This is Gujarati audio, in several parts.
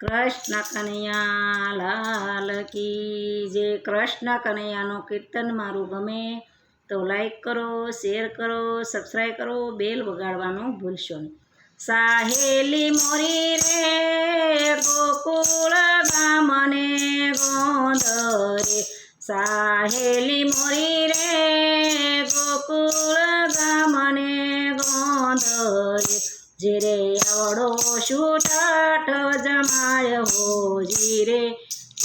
કૃષ્ણ કનૈયા, લાલ કી જે કૃષ્ણ કનૈયાનું કીર્તન મારું ગમે તો લાઈક કરો શેર કરો સબસ્ક્રાઈબ કરો બેલ વગાડવાનું ભૂલશો નહીં. સાહેલી મોરી રે, ગોકુળ ગામને ગોંધરે. સાહેલી મોરી રે, ગોકુળ ગામને ગોંધરે. જીરે આવડો છૂટાટ જમાય હો જીરે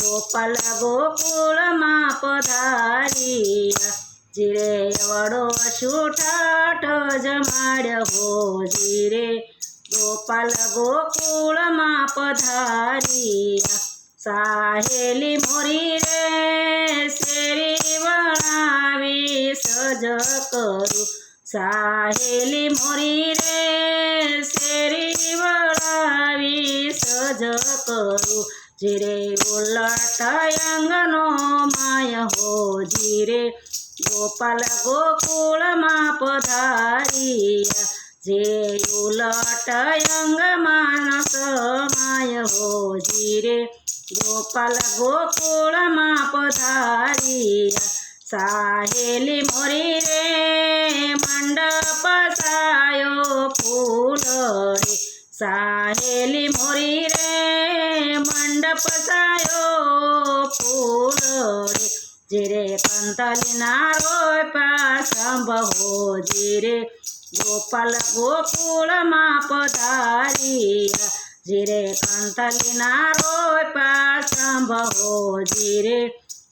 ગોપાલ ગોકુળમાં પધારિયા. જીરે વડો છૂટાટ જમાડ્ય જીરે ગોપાલ ગોકુળમાં પધારિયા. સાહેલી મોરી રે, શેરી વણાવી સજ કરું. સાહેલી મોરી રે સજ કરું જીરે ઉલટ અંગનો માય હો જીરે ગોપાલ ગોકુળમાં પધારિયા જે ઉલટ અંગમાં સમાય હો જીરે ગોપાલ ગોકુળમાં પધારિયા સાહેલી મોરી રે મંડપ સાયો ફૂલડે સાહેલી મોરી રે મંડપ સાયો ફૂલડે જીરે કંતલીના રોય પાસંભો જીરે ગોપાલ ગોકુળમાં પધારિયા. જીરે કંતલીના રોય પાસંભો જીરે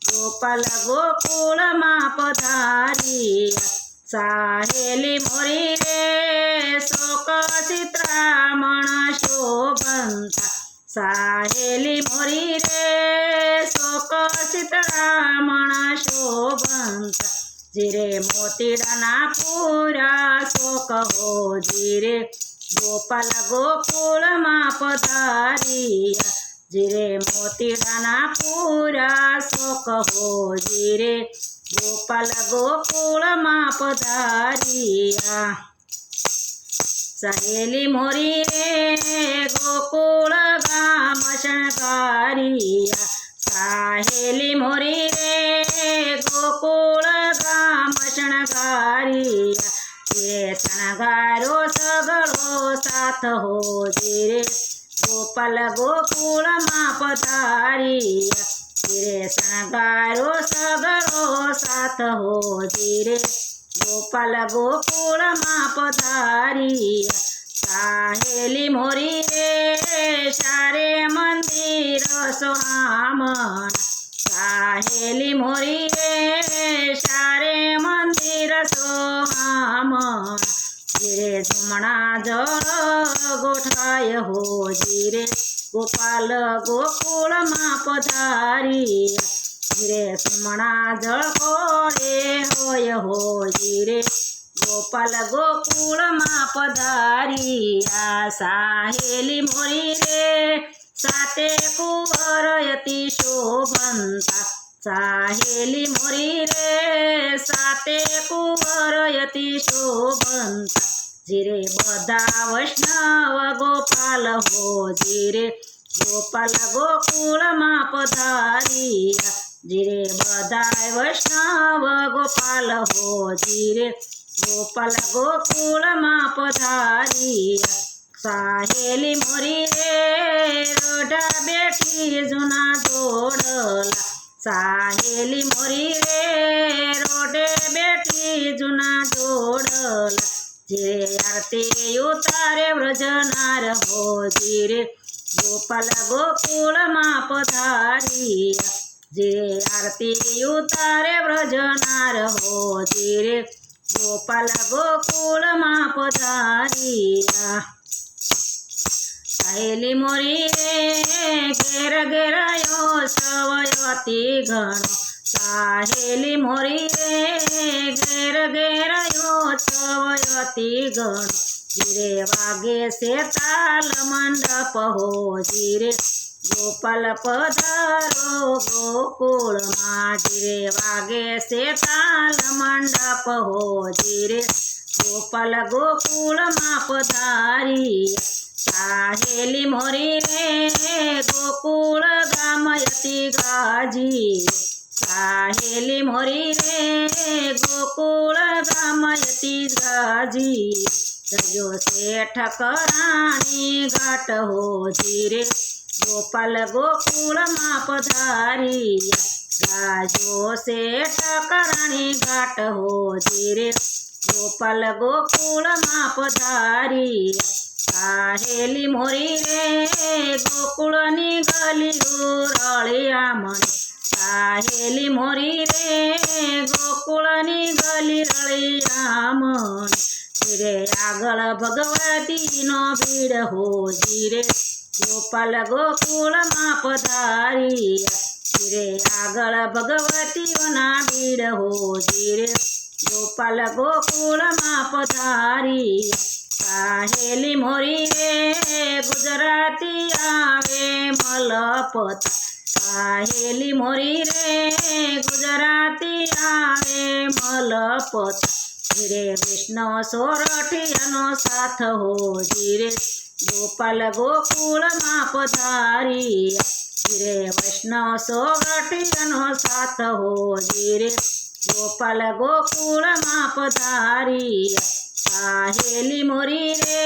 ગોપાલ ગોકુળમાં પધારિયા. સાહેલી મોરી રે શોક ચિત્રામણ શોભંતા સાહેલી મોરી રે શોક ચિત્રામણ શોભંતા જીરે મોતીડાના પૂરા શોક હો જીરે ગોપાલ ગોકુળમાં પધારિયા જીરે મોતીડાના પૂરા શોક હો જીરે गोपाल గోకుల మా పదారియా सहेली मोरी रे, गोकुल गाम शणकारिया। सहेली मोरी रे, गोकुल गाम शणकारिया। ये शणगारो सगळो साथ हो रे। गोपाल गोकुळ मापदारिया धीरे बारो सगरो साथ तो हो धीरे गोपाल गोकुल मा पधारी साहेली मोरी रे। सारे मंदिर सुहामन, साहेली मोरी रे। सारे मंदिर सुहामन धीरे सुमणा जरो ગોઠાય હો જીરે ગોપાલ ગોકુળમાં પધારી રે સુમણા જળ કોડે હોય હો જીરે ગોપાલ ગોકુળમાં પધારિયા સાહેલી મોરી રે સાતે કુંવરયતી શોભંતા સાહેલી મોરી રે સાતે કુંવરયતી શોભંતા જીરે બધા વૈષ્ણવ ગોપાલ હો જીરે. ગોપાલ ગોકુળમાં પધારિયા. જીરે બધા વૈષ્ણવ ગોપાલ હો જીરે. ગોપાલ ગોકુળમાં પધારિયા. સાહેલી મોરી રે રોઢા બેઠી જૂના જોડલા સાહેલી મોરી રે જીરે આરતી ઉતારે વ્રજનાર હો જીરે ગોપાલ ગોકુળમાં પધારિયા જીરે આરતી ઉતારે વ્રજનાર હો જીરે ગોપાલ ગોકુળમાં પધારિયા સહેલી મોરી રે, ઘેર ઘેરાયો સવયવતી ગણો સાહેલી મોરી રે ઘેર ઘેરાયો સવયવતી ગણો જીરે વાગે છે તાલ મંડપ હો જીરે ગોપાલ પધારો ગોકુળમાં જીરે વાગે છે તાલ મંડપ હો જીરે ગોપાલ ગોકુળમાં પધારી સાહેલી મોરી રે અતિ ગાજી સાહેલી મોરી चाहेली मोरी रे गोकुल रामयती ಗಾಜಿ जो सेठ करानी घाट हो जीरे गोपाल गोकुल मापधारी जो सेठ करानी घाट हो जीरे गोपाल गोकुल मापधारी साहेली मोरी रे, गोकुळ निघाली रलिया आमणी. સાહેલી મોરી ગોકુળની ગલી રળિયા મન રે આગળ ભગવતીનો ભીડ હોજી રે ગોપાલ ગોકુળમાં પધારી. રે આગળ ભગવતીઓના ભીડ હોજી રે ગોપાલ ગોકુળમાં પધારી. સાહેલી મોરી રે ગુજરાતી આવે મલપત. સાહેલી મોરી રે ગુજરાતી આવે મલપત ધીરે વિષ્ણુ સોરઠિયાનો સાથ હો ધીરે ગોપાલ ગોકુળમાં પધારી ધીરે વૈષ્ણવ સોરઠિયાનો સાથ હો ધીરે ગોપાલ ગોકુળમાં પધારી સાહેલી મોરી રે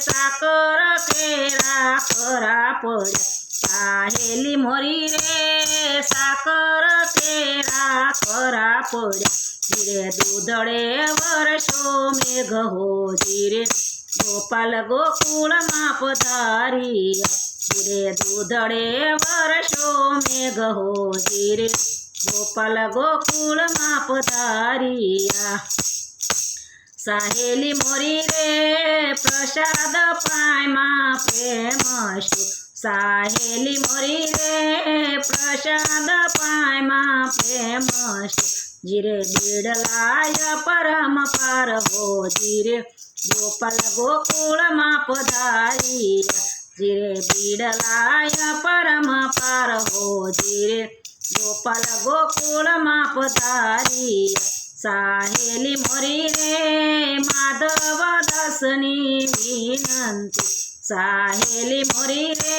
સાકર કેરા ખરા પડ્યા સાહેલી મોરી રે, સાકર તેરા ખરા પડ્યા. ધીરે દૂધળે વર્ષો મેઘ હો ધીરે ગોપાલ ગોકુળમાં પધારી ધીરે દૂધળે વર્ષો મેઘ હો ધીરે ગોપાલ ગોકુળમાં પધારિયા સાહેલી મોરી રે, પ્રસાદ પાયમાં પ્રેમ શું સાહેલી મોરી રે પ્રસાદ પાયમાં પ્રેમ શું જીરે બીડલાય પરમ પાર હો જીરે ગોપાલ ગોકુળમાં પધારિયા જીરે બીડલાય પરમ પાર હો જીરે ગોપાલ ગોકુળમાં પધારી સાહેલી મોરી રે માધવ દાસની વિનંતી સાહેલી મોરી રે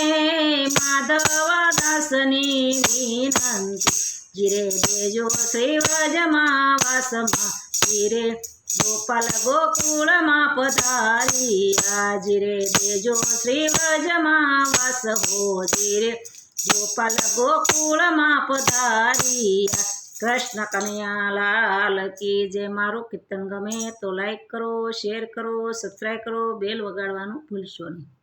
માધવ દાસની વિનંતી જીરે દેજો શ્રી વ્રજમાં વાસમાં જીરે ગોપાલ ગોકુળમાં પધારી જીરે દેજો શ્રી વ્રજમાં વાસ હો જીરે ગોપાલ ગોકુળમાં પધારિયા કૃષ્ણ કનૈયા લાલ કી જે મારું કીર્તન ગમે તો લાઈક કરો શેર કરો સબસ્ક્રાઈબ કરો બેલ વગાડવાનું ભૂલશો નહીં